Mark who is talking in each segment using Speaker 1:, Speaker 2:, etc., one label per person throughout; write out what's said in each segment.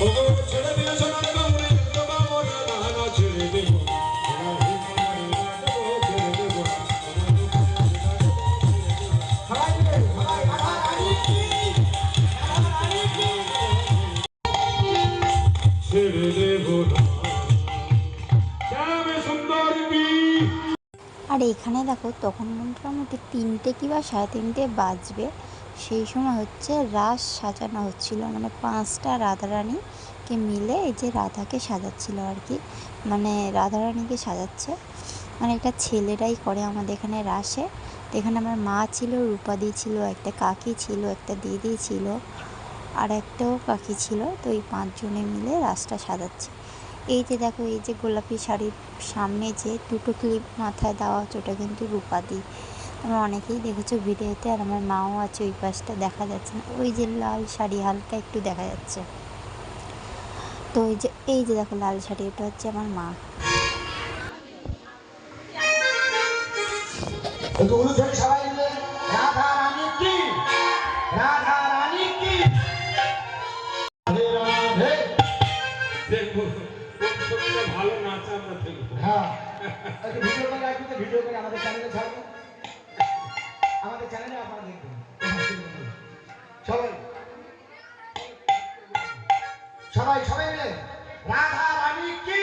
Speaker 1: আর এখানে দেখো তখন মোটামুটি তিনটে কি বা সাড়ে তিনটে বাজবে। সেই সময় হচ্ছে রাস সাজানো হচ্ছিল। মানে পাঁচটা রাধারানীকে মিলে এই যে রাধাকে সাজাচ্ছিল আর কি মানে রাধারানীকে সাজাচ্ছে। মানে এটা ছেলেরাই করে আমাদের এখানে রাসে। এখানে আমার মা ছিল, রূপাদি ছিল, একটা কাকি ছিল, একটা দিদি ছিল, আর একটাও কাকি ছিল। তো এই পাঁচজনে মিলে রাসটা সাজাচ্ছে। এই যে দেখো, এই যে গোলাপি শাড়ির সামনে যে দুটো ক্লিপ মাথায় দেওয়া হচ্ছে, ওটা কিন্তু রূপাদি। তোমরা অনেকেই দেখেছ ভিডিওতে আর আমার মাও আছে ওই পাশটা দেখা যাচ্ছে না। ওই যে লাল শাড়ি হালকা একটু দেখা যাচ্ছে। তো ওই যে এই যে দেখো লাল শাড়ি এটা হচ্ছে আমার মা।
Speaker 2: সবাই রাধা রানী কি? রাধা রানী কি? রাধে রাধে।
Speaker 3: দেখব সবচেয়ে ভালো নাচ আমরা দেখব।
Speaker 2: হ্যাঁ। ভিডিও করে ভিডিও করে আমাদের চ্যানেলে ছাড়বো সবাই সবাই সবাই মিলে রাধা রানী কি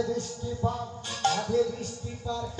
Speaker 2: রাধে দৃষ্টি পার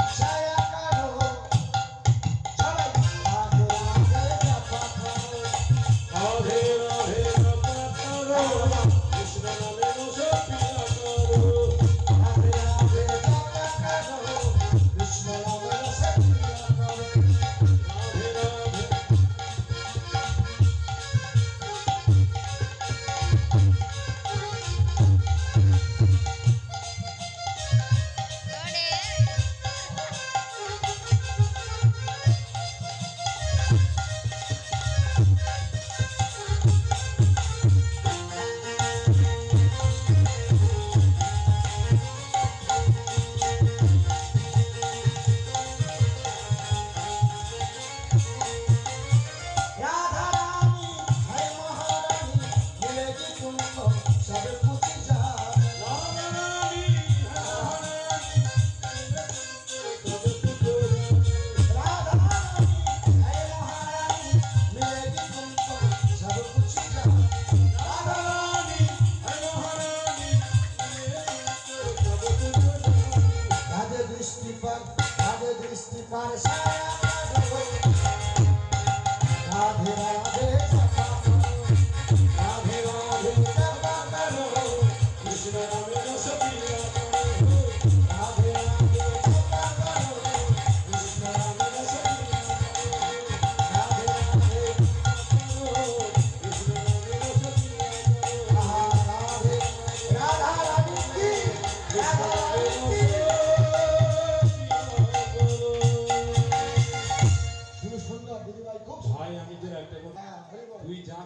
Speaker 2: ভাই
Speaker 3: আমি একটা কথা
Speaker 2: হ্যাঁ।
Speaker 3: তুই যা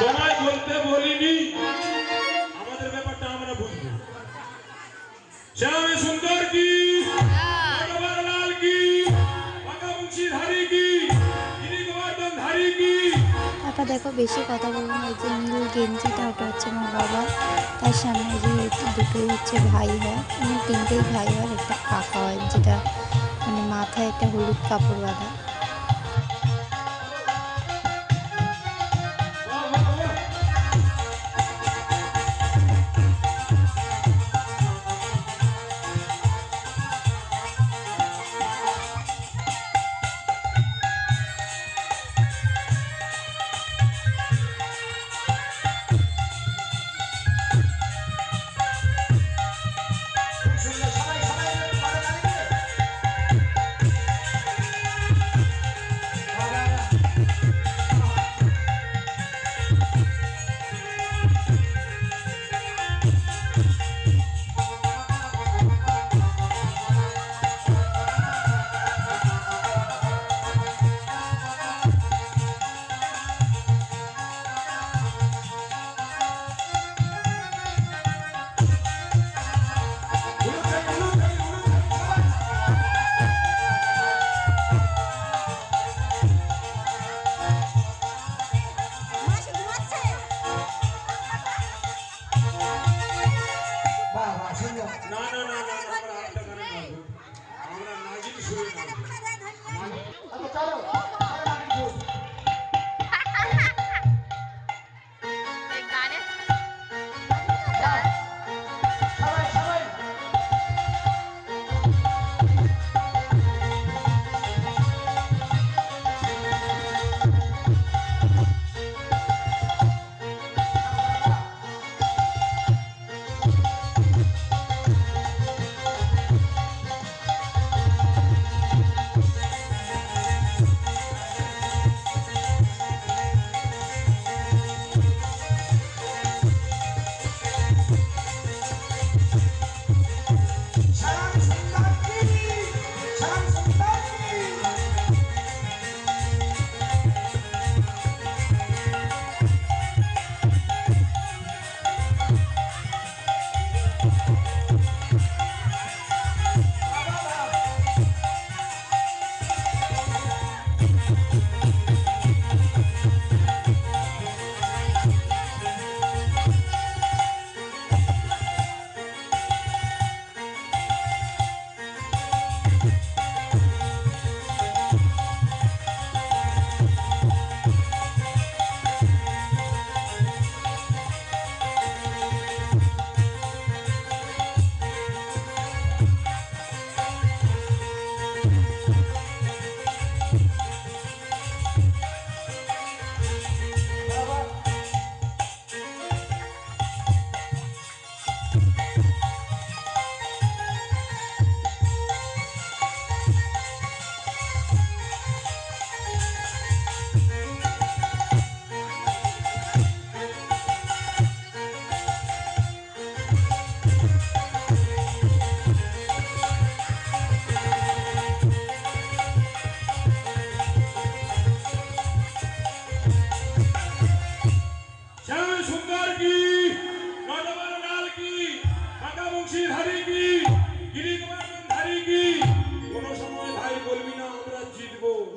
Speaker 3: তোমায় বলতে বলিনি আমাদের ব্যাপারটা আমরা বুঝব শ্যামে সুন্দর কি
Speaker 1: তারপর দেখো, বেশি কথা বলব না। যে নীল গেঞ্জিটা ওটা হচ্ছে আমার বাবা। তার সামনে যে দুটোই হচ্ছে ভাই হয়। মানে তিনটেই ভাই হয় একটা কাকা হয়, যেটা মানে মাথায় একটা হলুদ কাপড় বাঁধা।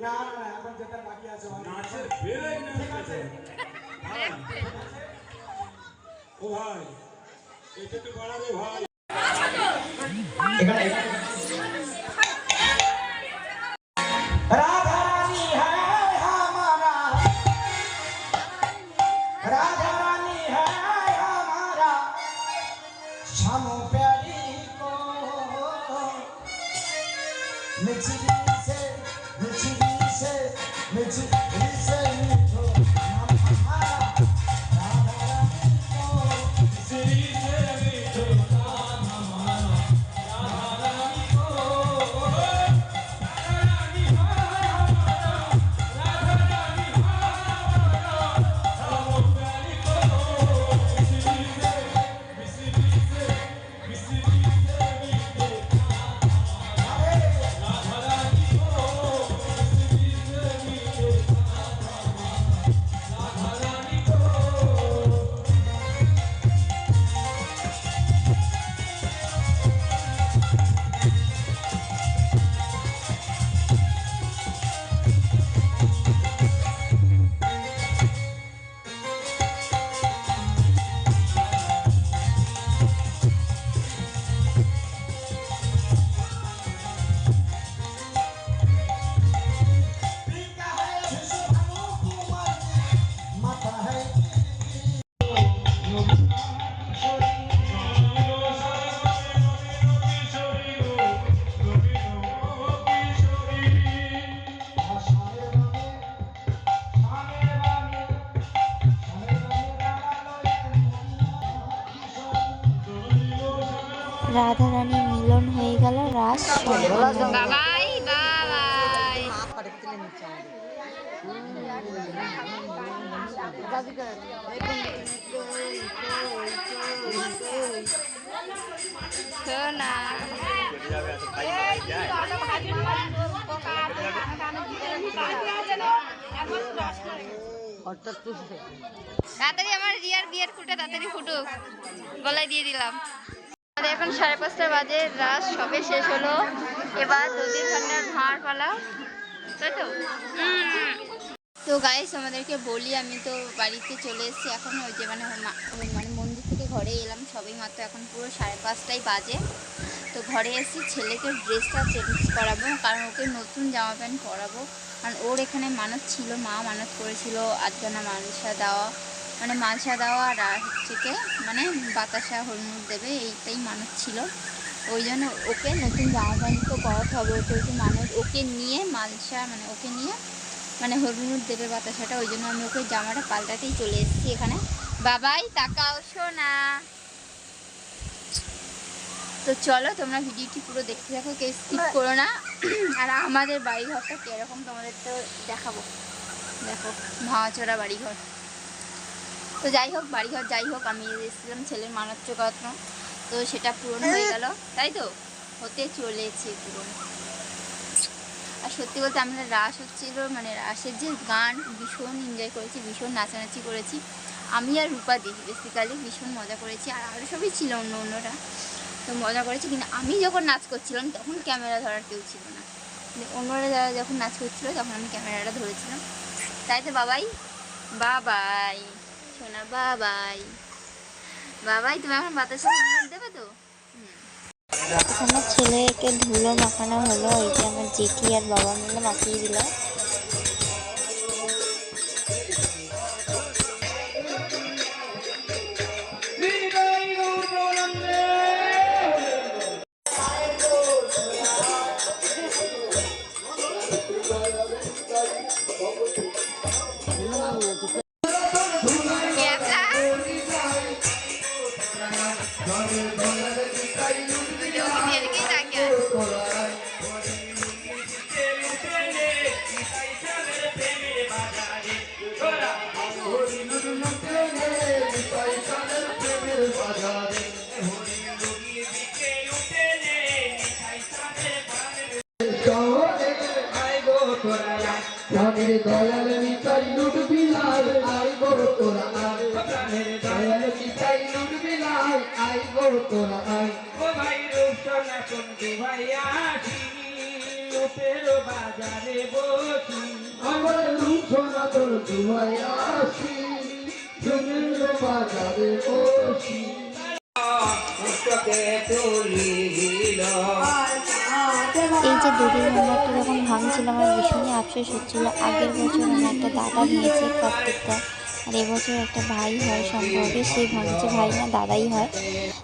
Speaker 3: না না না
Speaker 2: এখন যেটা বাকি আছে
Speaker 3: নাচের বেড়ে
Speaker 2: ঠিক আছে?
Speaker 3: ও ভাই এটা একটু বাড়াবে ভাই।
Speaker 2: এখানে
Speaker 4: তাড়াতাড়ি আমার রিয়ার বিয়ের ফুটে তাড়াতাড়ি ফুটুক। গলায় দিয়ে দিলাম। এখন সাড়ে পাঁচটা বাজে, রাত সবে শেষ হলো। এবার নদীর ভান্ডার ভাঁড় পালা তো গাইস আমাদেরকে বলি, আমি তো বাড়িতে চলে এসেছি এখন, ওই যে মানে মানে মন্দির থেকে ঘরে এলাম, সবই মাত্র এখন পুরো সাড়ে পাঁচটাই বাজে। তো ঘরে এসে ছেলেকে ড্রেসটা চেঞ্জ করাবো, কারণ ওকে নতুন জামা প্যান্ট পরাবো। কারণ ওর এখানে মানত ছিল, মা মানত করেছিল আধখানা মানসা দেওয়া। মানে মালসা দেওয়া আর হচ্ছে মানে বাতাসা হলমুল দেবে, এইটাই মানত ছিল। ওই জন্য ওকে নতুন জামা প্যান্ট তো পরাতে হবে ওকে একটু মানুষ ওকে নিয়ে মালসা মানে ওকে নিয়ে মানে হলুদ দেবে বাতাসাটা ওই জন্য আমি ওকে জামাটা পাল্টাতেই চলে এসেছি এখানে। বাবাই তাকাও শোনা তো চলো তোমরা ভিডিওটি পুরো দেখতে থাকো কেউ স্কিপ করো না। আর আমাদের বাড়িঘরটা কীরকম তোমাদের তো দেখাবো। দেখো ভাঙাচোরা বাড়িঘর। তো যাই হোক বাড়িঘর যাই হোক আমি এসেছিলাম ছেলের মানত চোকাত্ম তো সেটা পূরণ হয়ে গেল। তাই তো? হতে চলেছে পূরণ আর সত্যি বলতে আমরা রাস হচ্ছিল মানে রাসের যে গান ভীষণ এনজয় করেছি, ভীষণ নাচানাচি করেছি। আমি আর রূপা দিই বেসিক্যালি ভীষণ মজা করেছি। আর আরও সবই ছিল অন্য অন্যরা। তো মজা করেছি, কিন্তু আমি যখন নাচ করছিলাম, তখন ক্যামেরা ধরার কেউ ছিল না। অন্যরা যারা যখন নাচ করছিল, তখন আমি ক্যামেরাটা ধরেছিলাম। তাই তো বাবাই? বাবাই শোনা বাবাই। বাবাই, তুমি এখন বাতাসে দেবে তো?
Speaker 5: আমার ছেলেকে ধুলো মাখানো হলো এটা যে আমার জেঠি আর বাবা মিলে মাখিয়ে দিল।
Speaker 6: রূপের বাজারে বসি।
Speaker 1: আমার রূপ তোর দুয়াই আসি জমির বাজারে বসি।
Speaker 5: এই যে দড়ির ভান্ডারটা যখন ভাঙছিল আমার ভীষণই আফসোস হচ্ছিল আগের বছর আমার একটা দাদা নিয়েছে কার্তিকটা আর এবছর একটা ভাই হয় সম্পর্কে সেই ভাঙছে ভাই না, দাদাই হয়।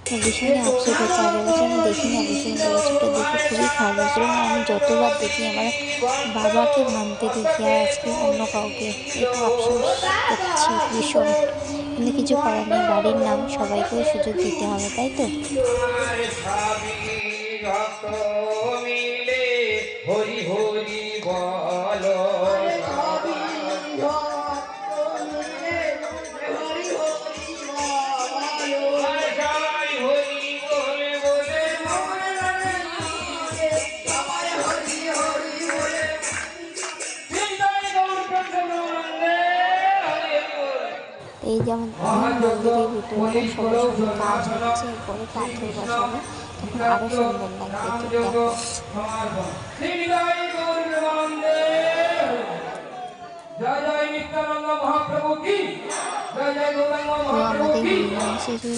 Speaker 5: তো ভীষণই আফসোস হচ্ছে আগের বছর আমি দেখিনি অবশ্যই কিন্তু বছরটা দেখে খুবই খারাপ হয়েছিল। আর আমি যতবার দেখি, আমার বাবাকে ভাঙতে দেখি, আর আজকে অন্য কাউকে, একটু আফসোস হচ্ছে ভীষণ। কিন্তু কিছু করার নেই, বাড়ির নাম সবাইকেও সুযোগ দিতে হবে, তাই তো? ভিতরে সবার কাজ হচ্ছে এরপরে পাথর বসানো। তখন সুন্দর লাগবে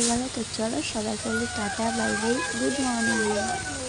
Speaker 5: আমাদের তো চলো সবাই বলি tata, bye bye, good morning.